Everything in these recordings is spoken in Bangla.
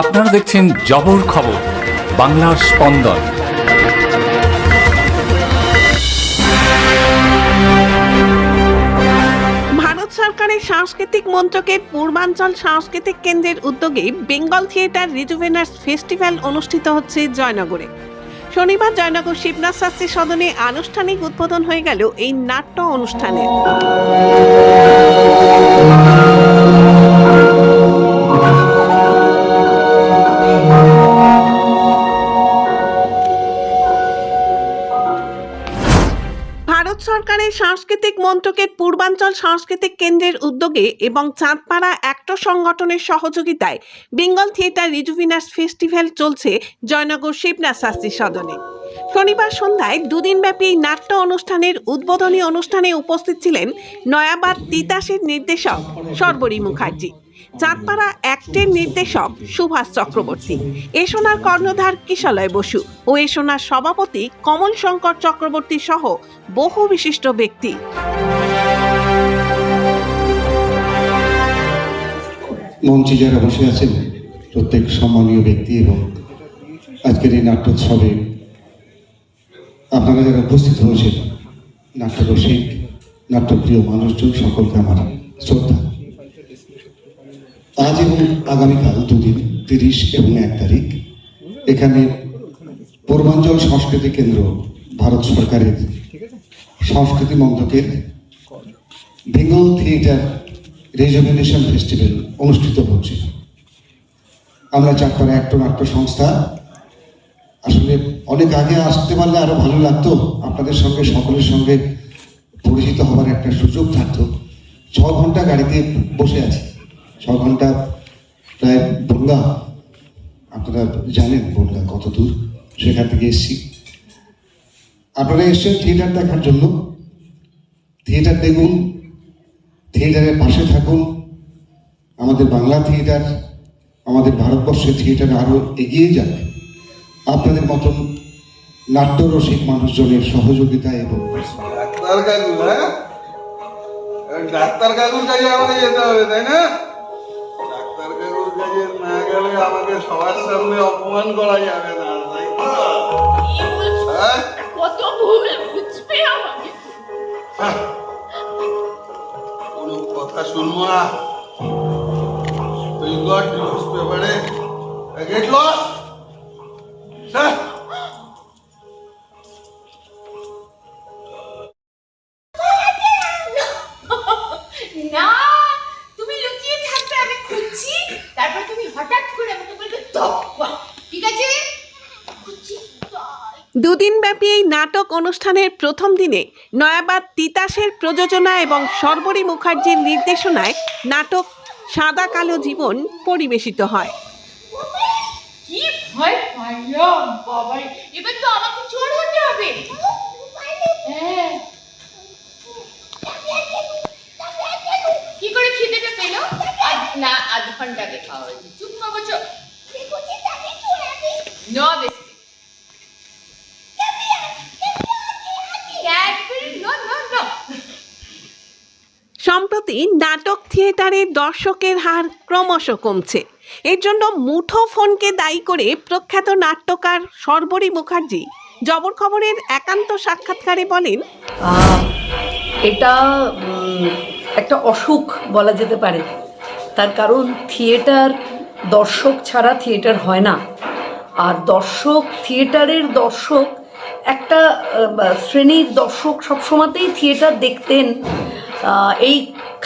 আপনারা দেখছেন জবর খবর, বাংলার স্পন্দন। ভারত সরকারের সাংস্কৃতিক মন্ত্রকের পূর্বাঞ্চল সাংস্কৃতিক কেন্দ্রের উদ্যোগে বেঙ্গল থিয়েটার রিজুভেনার্স ফেস্টিভ্যাল অনুষ্ঠিত হচ্ছে জয়নগরে। শনিবার জয়নগর শিবনাথ শাস্ত্রী সদনে আনুষ্ঠানিক উদ্বোধন হয়ে গেল এই নাট্য অনুষ্ঠানের সরকারের সাংস্কৃতিক মন্ত্রকের পূর্বাঞ্চল সাংস্কৃতিক কেন্দ্রের উদ্যোগে এবং চাঁদপাড়া অ্যাক্টর সংগঠনের সহযোগিতায় বেঙ্গল থিয়েটার রিজুভিনাস ফেস্টিভ্যাল চলছে জয়নগর শিবনাথ শাস্ত্রী সদনে। শনিবার সন্ধ্যায় দুদিনব্যাপী এই নাট্য অনুষ্ঠানের উদ্বোধনী অনুষ্ঠানে উপস্থিত ছিলেন নয়াবাদ তিতাসের নির্দেশক সর্বরী মুখার্জি। চাঁদপাড়া অ্যাক্টের নির্দেশক সুভাষ চক্রবর্তী। এসোনার কর্ণধার কিশালয় বসু ও এসোনার সভাপতি কমল শঙ্কর চক্রবর্তী সহ বহু বিশিষ্ট ব্যক্তি। মঞ্চে যারা বসে আছেন, প্রত্যেক সম্মানীয় ব্যক্তি এবং আজকের এই নাট্যোৎসবে আপনারা যারা উপস্থিত হয়েছেন, নাট্যরসিক, নাট্যপ্রিয় মানুষজন সকলকে আমার শ্রদ্ধা। আজ এবং আগামীকাল দুদিন, তিরিশ এবং এক তারিখ, এখানে পূর্বাঞ্চল সংস্কৃতি কেন্দ্র ভারত সরকারের সংস্কৃতি মন্ত্রকের বেঙ্গল থিয়েটার রেজুভেনেশন ফেস্টিভ্যাল অনুষ্ঠিত হচ্ছে। আমরা চাকরা একটা নাট্য সংস্থা। আসলে অনেক আগে আসতে পারলে আরও ভালো লাগতো। আপনাদের সঙ্গে, সকলের সঙ্গে পরিচিত হবার একটা সুযোগ থাকতো। ছ ঘণ্টা গাড়িতে বসে আছি। ছ ঘণ্টা প্রায় বনগা, আপনারা জানেন বনগা কত দূর, সেখান থেকে এসছি। আপনারা এসছেন থিয়েটার দেখার জন্য। থিয়েটার দেখুন, থিয়েটারের পাশে থাকুন। আমাদের বাংলা থিয়েটার, আমাদের ভারতবর্ষের থিয়েটার আরও এগিয়ে যাক আপনাদের মতন নাট্যরসিক মানুষজনের সহযোগিতা এবং ডাক্তার কাকুর কাছে আমাকে যেতে হবে, তাই না? গেলে আমাকে সবার সামনে অপমান করা যাবে না তাই হ্যাঁ? কত ভুল বুঝবে আমাকে। হ্যাঁ। কোনো কথা শুনব না। তুই গট নিউজ পেপারে গেট লস হ্যাঁ? দুদিন ব্যাপী এই নাটক অনুষ্ঠানের প্রথম দিনে নয়াবাদ তিতাসের প্রযোজনা এবং সর্বরী মুখার্জির নির্দেশনায় নাটক সাদা কালো জীবন পরিবেশিত হয়। কি করে না আধ ঘণ্টা হয়েছে। চুপ বাবা 9 সম্প্রতি নাটক থিয়েটারে দর্শকের হার ক্রমশ কমছে। এর জন্য মুঠো ফোনকে দায়ী করে প্রখ্যাত নাট্যকার সর্বরী মুখার্জি জবর খবরের একান্ত সাক্ষাৎকারে বলেন এটা একটা অসুখ বলা যেতে পারে। তার কারণ থিয়েটার দর্শক ছাড়া থিয়েটার হয় না। আর দর্শক থিয়েটারের দর্শক একটা শ্রেণির দর্শক সবসময়তেই থিয়েটার দেখতেন। এই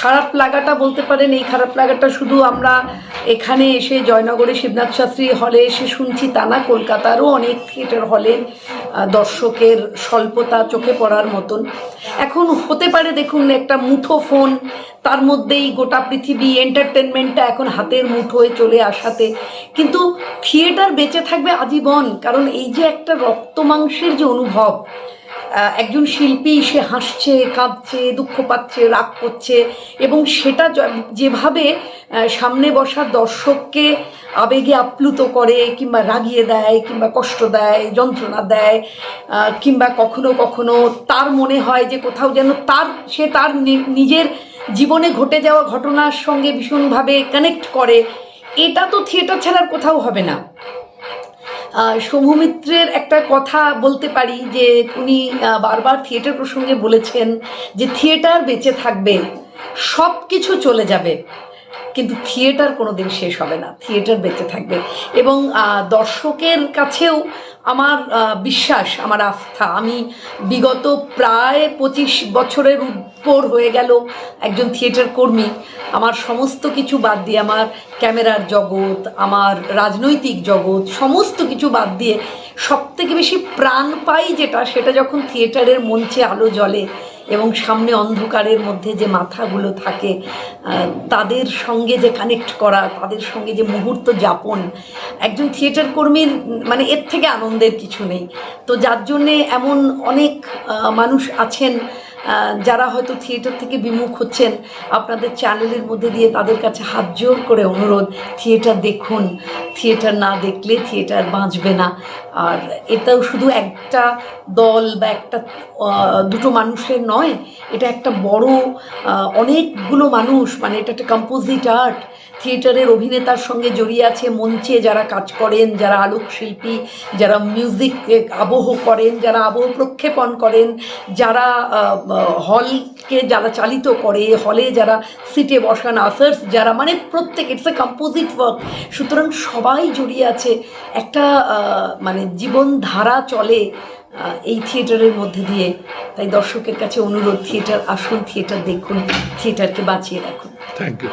খারাপ লাগাটা বলতে পারেন, এই খারাপ লাগাটা শুধু আমরা এখানে এসে জয়নগরে শিবনাথ শাস্ত্রী হলে এসে শুনছি তা না, কলকাতারও অনেক থিয়েটার হলে দর্শকের স্বল্পতা চোখে পড়ার মতন। এখন হতে পারে দেখুন একটা মুঠো ফোন, তার মধ্যেই গোটা পৃথিবী এন্টারটেনমেন্টটা এখন হাতের মুঠোয় চলে আসাতে। কিন্তু থিয়েটার বেঁচে থাকবে আজীবন, কারণ এই যে একটা রক্ত মাংসের যে অনুভব একজন শিল্পী সে হাসছে, কাঁদছে, দুঃখ পাচ্ছে, রাগ করছে এবং সেটা যেভাবে সামনে বসা দর্শককে আবেগে আপ্লুত করে, কিংবা রাগিয়ে দেয়, কিংবা কষ্ট দেয়, যন্ত্রণা দেয় কিংবা কখনো কখনো তার মনে হয় যে কোথাও যেন তার, সে তার নিজের জীবনে ঘটে যাওয়া ঘটনার সঙ্গে ভীষণভাবে কানেক্ট করে। এটা তো থিয়েটার ছাড়ার কোথাও হবে না। সৌম্যমিত্রের একটা কথা বলতে পারি যে উনি বারবার থিয়েটার প্রসঙ্গে বলেছেন যে থিয়েটার বেঁচে থাকবে সব কিছু চলে যাবে। কিন্তু থিয়েটার কোনো দিন শেষ হবে না। থিয়েটার বেঁচে থাকবে। এবং দর্শকের কাছেও আমার বিশ্বাস, আমার আস্থা। আমি বিগত প্রায় পঁচিশ বছরের উপর হয়ে গেল একজন থিয়েটার কর্মী। আমার সমস্ত কিছু বাদ দিয়ে আমার ক্যামেরার জগৎ, আমার রাজনৈতিক জগৎ, সমস্ত কিছু বাদ দিয়ে সব থেকে বেশি প্রাণ পাই যেটা, সেটা যখন থিয়েটারের মঞ্চে আলো জ্বলে এবং সামনে অন্ধকারের মধ্যে যে মাথাগুলো থাকে তাদের সঙ্গে যে কানেক্ট করা, তাদের সঙ্গে যে মুহূর্ত যাপন, একজন থিয়েটার কর্মীর মানে এর থেকে আনন্দের কিছু নেই। তো যার জন্যে এমন অনেক মানুষ আছেন যারা হয়তো থিয়েটার থেকে বিমুখ হচ্ছেন, আপনাদের চ্যানেলের মধ্যে দিয়ে তাদের কাছে হাত জোর করে অনুরোধ, থিয়েটার দেখুন। থিয়েটার না দেখলে থিয়েটার বাঁচবে না। আর এটাও শুধু একটা দল বা একটা দুটো মানুষের নয়, এটা একটা বড় অনেকগুলো মানুষ মানে এটা একটা কম্পোজিট আর্ট থিয়েটারের অভিনেতার সঙ্গে জড়িয়ে আছে মঞ্চে যারা কাজ করেন, যারা আলোকশিল্পী, যারা মিউজিক আবহ করেন, যারা আবহ প্রক্ষেপণ করেন, যারা হলকে যারা চালিত করে হলে যারা সিটে বসান আসার্স যারা মানে প্রত্যেক ইটস এ কম্পোজিট ওয়ার্ক সুতরাং সবাই জড়িয়ে আছে। একটা মানে জীবনধারা চলে এই থিয়েটারের মধ্যে দিয়ে। তাই দর্শকের কাছে অনুরোধ, থিয়েটার, আসুন, থিয়েটার দেখুন, থিয়েটারকে বাঁচিয়ে রাখুন। Thank you